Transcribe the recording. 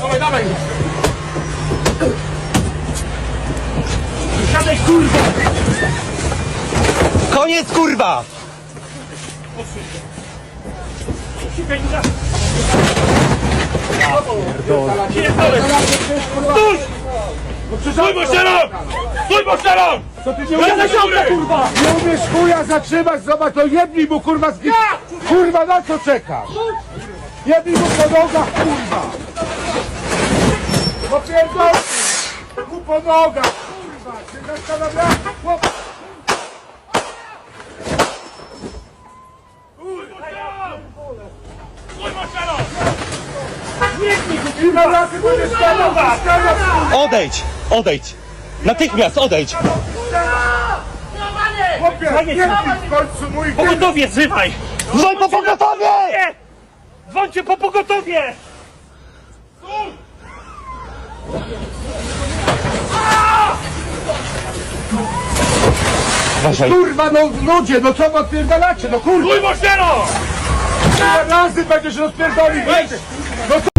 Dawaj, dawaj! Siadaj, kurwa! Koniec kurwa! Stój! Stój, Boszczelon! Stój, Boszczelon! Co ty nie Ja umiesz, kurwa! nie umiesz chuja zatrzymać, zobacz, to jebnij mu kurwa z Kurwa, na co czekasz? Jebnij mu po nogach, kurwa! No pierdol! mu po nogach, kurwa! Się zastanawia, chłop! Odejdź! Odejdź! Natychmiast odejdź! chłopie! Jebnij w końcu mój Pogotowie, zywaj! Dzwoń po pogotowie! Nie! Dzwońcie po pogotowie! Uważaj. Kurwa, no ludzie, no co wy odpierdalacie, no kurwa! Stój, Boszczelon! Ile razy będziesz rozpierdolił? No co